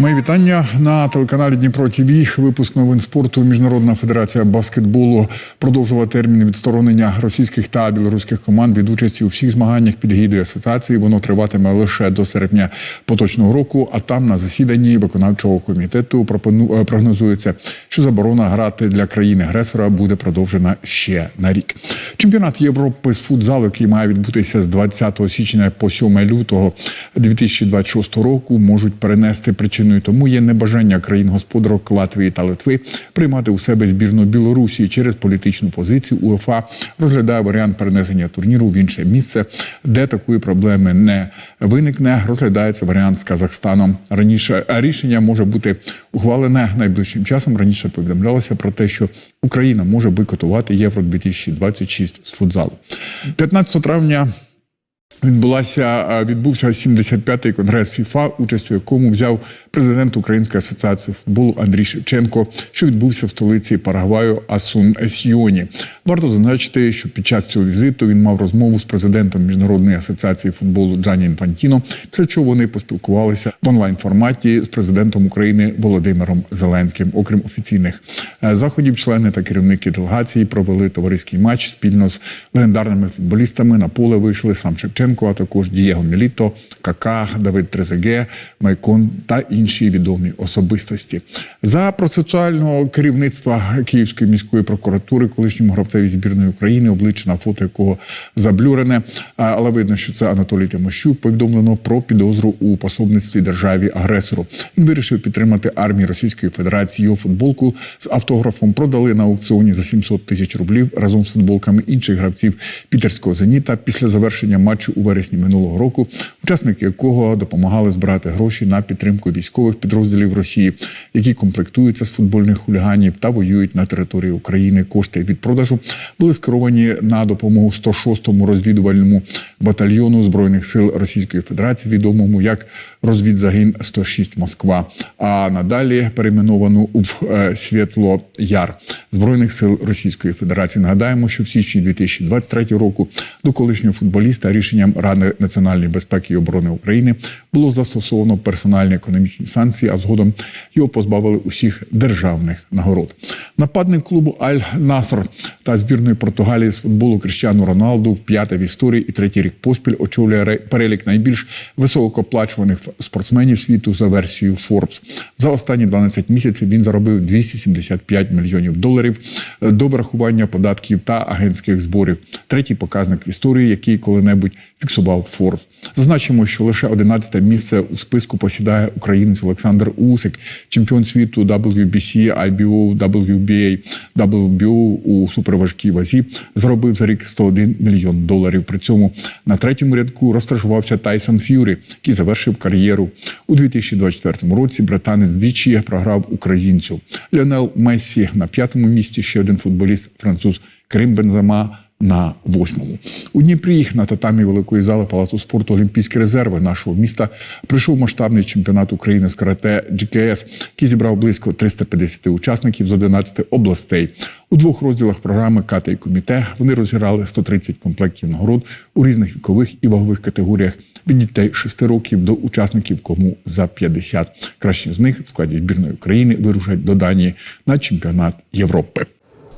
Мої вітання на телеканалі Дніпро ТВ. Випуск новин спорту. Міжнародна федерація баскетболу продовжила термін відсторонення російських та білоруських команд від участі у всіх змаганнях під гідою асоціації. Воно триватиме лише до серпня поточного року. А там на засіданні виконавчого комітету пропону- е, прогнозується, що заборона грати для країни-агресора буде продовжена ще на рік. Чемпіонат Європи з футзалу, який має відбутися з 20 січня по 7 лютого 2026 року, можуть перенести причиною тому є небажання країн-господарок Латвії та Литви приймати у себе збірну Білорусі через політичну позицію. УЄФА розглядає варіант перенесення турніру в інше місце, де такої проблеми не виникне. Розглядається варіант з Казахстаном. Раніше рішення може бути ухвалене найближчим часом. Раніше повідомлялося про те, що Україна може бойкотувати Євро 2026 з футзалу. 15 травня. Відбулася е, відбувся 75-й конгрес ФІФА, участь у якому взяв президент Української асоціації футболу Андрій Шевченко, що відбувся в столиці Парагваю Асун Сіоні. Варто зазначити, що під час цього візиту він мав розмову з президентом міжнародної асоціації футболу Джані Інфантіно, після чого вони поспілкувалися в онлайн форматі з президентом України Володимиром Зеленським. Окрім офіційних е, заходів, члени та керівники делегації провели товариський матч спільно з легендарними футболістами. На поле вийшли сам Шевченко, а також Дієго Міліто, Кака, Давид Трезеге, Майкон та інші відомі особистості. За процесуального керівництва Київської міської прокуратури, колишньому гравцеві збірної України, обличчя на фото якого заблюрене, але видно, що це Анатолій Тимощук. Повідомлено про підозру у пособництві державі агресору. Він вирішив підтримати армію Російської Федерації. Його футболку з автографом продали на аукціоні за 700 тисяч рублів разом з футболками інших гравців пітерського зеніта після завершення матчу у вересні минулого року, учасники якого допомагали збирати гроші на підтримку військових підрозділів Росії, які комплектуються з футбольних хуліганів та воюють на території України. Кошти від продажу були скеровані на допомогу 106-му розвідувальному батальйону збройних сил Російської Федерації, відомому як розвідзагін 106 Москва. А надалі перейменовану в е, Світло Яр збройних сил Російської Федерації. Нагадаємо, що в січні 2023 року до колишнього футболіста рішенням Ради національної безпеки і оборони України було застосовано персональні економічні санкції, а згодом його позбавили усіх державних нагород. Нападник клубу Аль Наср та збірної Португалії з футболу Кріщану Роналду в п'яте в історії і третій рік поспіль очолює ре- перелік найбільш високооплачуваних спортсменів світу за версією Forbes. За останні 12 місяців він заробив 275 мільйонів доларів до врахування податків та агентських зборів. Третій показник в історії, який коли-небудь фіксував Forbes. Зазначимо, що лише 11 місце у списку посідає українець Олександр Усик, чемпіон світу WBC, IBO, WBA, WBO у суперважкій вазі, заробив за рік 101 мільйон доларів. При цьому на третьому рядку розташувався Тайсон Ф'юрі, який завершив кар'єру у 2024 році. Британець двічі програв українцю. Ліонел Мессі на п'ятому місці. Ще один футболіст, француз Крим Бензема на восьмому. У Дніпрі на татамі великої зали Палацу спорту Олімпійські резерви нашого міста прийшов масштабний чемпіонат України з карате GKS, який зібрав близько 350 учасників з 11 областей. У двох розділах програми «Ката» і коміте вони розіграли 130 комплектів нагород у різних вікових і вагових категоріях від дітей 6 років до учасників кому за 50. Кращі з них в складі збірної України вирушать до Данії на чемпіонат Європи.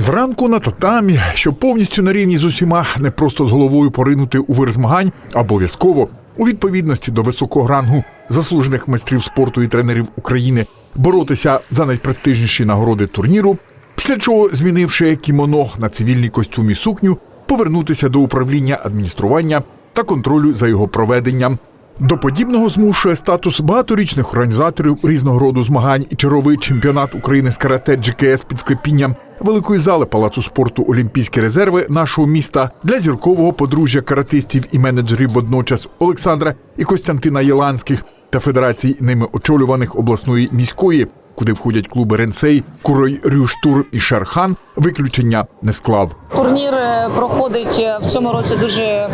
Зранку на татамі, щоб повністю на рівні з усіма, не просто з головою поринути у вир змагань, обов'язково у відповідності до високого рангу заслужених майстрів спорту і тренерів України боротися за найпрестижніші нагороди турніру. Після чого, змінивши кімоно на цивільний костюм і сукню, повернутися до управління адміністрування та контролю за його проведенням. До подібного змушує статус багаторічних організаторів різного роду змагань і черговий чемпіонат України з карате GKS під склепінням великої зали палацу спорту Олімпійські резерви нашого міста для зіркового подружжя каратистів і менеджерів водночас Олександра і Костянтина Єланських та федерацій ними очолюваних обласної міської, куди входять клуби Ренсей, Курой Рюштур і Шерхан, виключення не склав. Турнір е, проходить е, в цьому році дуже е,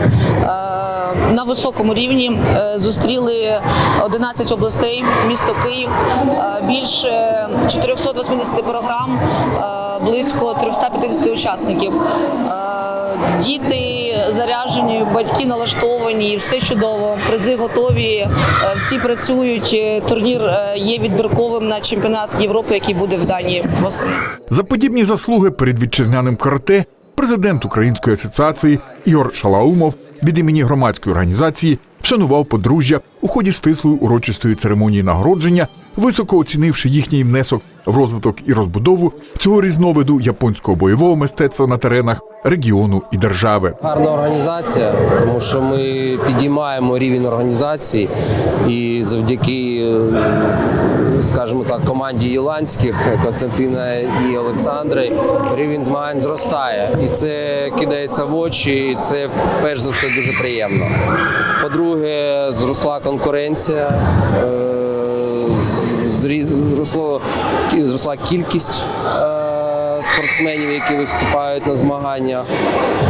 на високому рівні. Зустріли 11 областей, місто Київ, більше 480 програм, близько 350 учасників. Е, Діти заряджені, батьки налаштовані, все чудово. Призи готові, е, всі працюють. Е, Турнір є відбірковим на чемпіонат Європи, який буде в Данії восени. За подібні заслуги перед вітчизняним карате президент Української асоціації Ігор Шалаумов від імені громадської організації вшанував подружжя у ході стислої урочистої церемонії нагородження, високо оцінивши їхній внесок в розвиток і розбудову цього різновиду японського бойового мистецтва на теренах регіону і держави. Гарна організація, тому що ми підіймаємо рівень організації і завдяки, е, скажімо так, команді Єланських Константина і Олександри рівень змагань зростає. І це кидається в очі, і це перш за все дуже приємно. По-друге, зросла конкуренція. е, зросло, зросла кількість е, спортсменів, які виступають на змаганнях.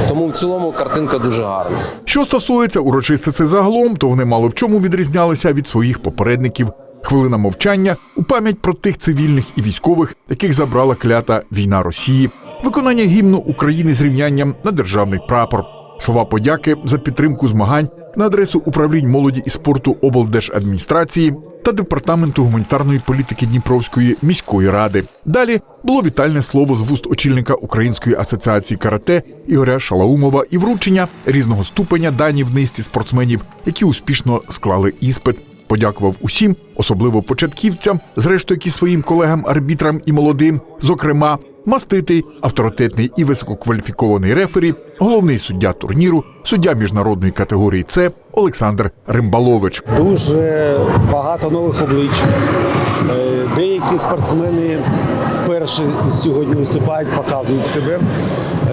Тому в цілому картинка дуже гарна. Що стосується урочистиці загалом, то вони мало в чому відрізнялися від своїх попередників. Хвилина мовчання у пам'ять про тих цивільних і військових, яких забрала клята війна Росії, виконання гімну України з рівнянням на державний прапор, слова подяки за підтримку змагань на адресу управлінь молоді і спорту облдержадміністрації та департаменту гуманітарної політики Дніпровської міської ради. Далі було вітальне слово з вуст очільника Української асоціації карате Ігоря Шалаумова і вручення різного ступеня дані в низці спортсменів, які успішно склали іспит. Подякував усім, особливо початківцям, зрештою, які своїм колегам-арбітрам і молодим, зокрема, маститий, авторитетний і висококваліфікований рефері, головний суддя турніру, суддя міжнародної категорії С Олександр Римбалович. дуже багато нових облич. Е, Деякі спортсмени вперше сьогодні виступають, показують себе.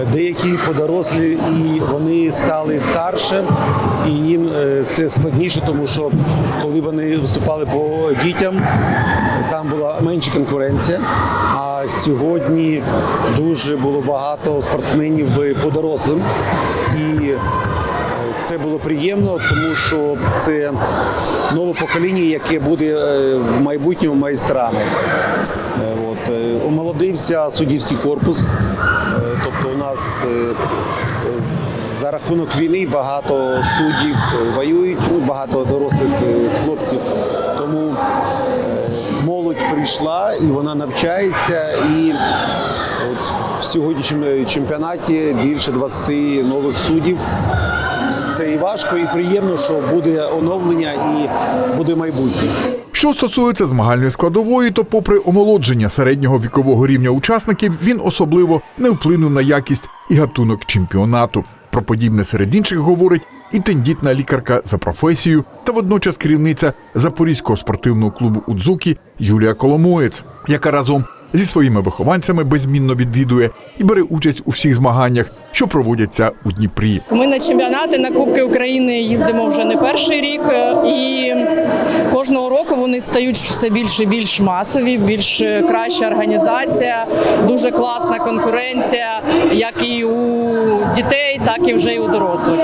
Е, Деякі подорослі і вони стали старше, і їм е, це складніше, тому що коли вони виступали по дітям, там була менша конкуренція. А сьогодні дуже було багато спортсменів по дорослим. І це було приємно, тому що це нове покоління, яке буде е, в майбутньому майстрами. Омолодився суддівський корпус. Е, Тобто у нас е, за рахунок війни багато суддів е, воюють, ну, багато дорослих хлопців. Тому молодь прийшла і вона навчається. І от в сьогоднішньому чемпіонаті більше 20 нових суддів. Це і важко, і приємно, що буде оновлення і буде майбутнє. Що стосується змагальної складової, то, попри омолодження середнього вікового рівня учасників, він особливо не вплинув на якість і гатунок чемпіонату. Про подібне серед інших говорить і тендітна лікарка за професією та водночас керівниця Запорізького спортивного клубу Удзукі Юлія Коломоєць, яка разом зі своїми вихованцями безмінно відвідує і бере участь у всіх змаганнях, що проводяться у Дніпрі. Ми на чемпіонати на Кубки України їздимо вже не перший рік, е, і кожного року вони стають все більш і більш масові, більш краща організація, дуже класна конкуренція, як і у дітей, так і вже і у дорослих.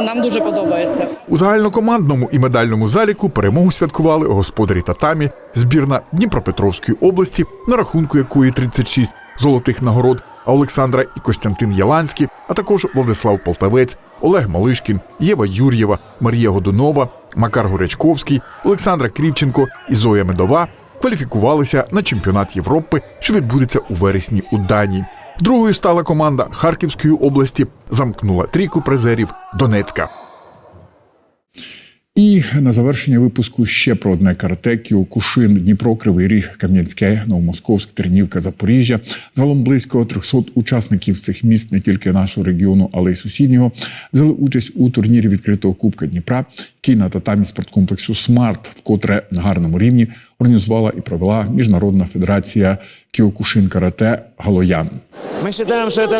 Нам дуже подобається. У загальнокомандному і медальному заліку перемогу святкували господарі татамі, збірна Дніпропетровської області, на рахунку якої 36 золотих нагород, а Олександра і Костянтин Яланський, а також Владислав Полтавець, Олег Малишкін, Єва Юр'єва, Марія Годунова, Макар Горячковський, Олександра Крівченко і Зоя Медова кваліфікувалися на чемпіонат Європи, що відбудеться у вересні у Данії. Другою стала команда Харківської області, замкнула трійку призерів Донецька. І на завершення випуску ще про одне карате Кіокушин, Дніпро, Кривий Ріг, Кам'янське, Новомосковськ, Тернівка, Запоріжжя. Загалом близько 300 учасників з цих міст не тільки нашого регіону, але й сусіднього взяли участь у турнірі відкритого Кубка Дніпра, який на татамі спорткомплексу Смарт, вкотре на гарному рівні організувала і провела Міжнародна федерація Кіокушин Карате Галоян.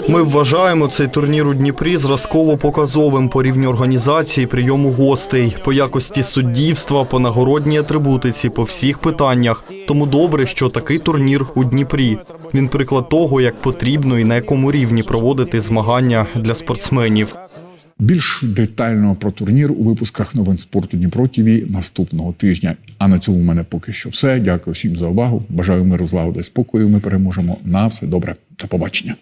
Ми вважаємо цей турнір у Дніпрі зразково показовим по рівню організації, прийому гостей, по якості суддівства, по нагородній атрибутиці, по всіх питаннях. Тому добре, що такий турнір у Дніпрі. Він приклад того, як потрібно і на якому рівні проводити змагання для спортсменів. Більш детально про турнір у випусках новин спорту Дніпро ТІВІ наступного тижня. А на цьому в мене поки що все. Дякую всім за увагу. Бажаю миру, злагоди, спокою. Ми переможемо. На все добре. До побачення.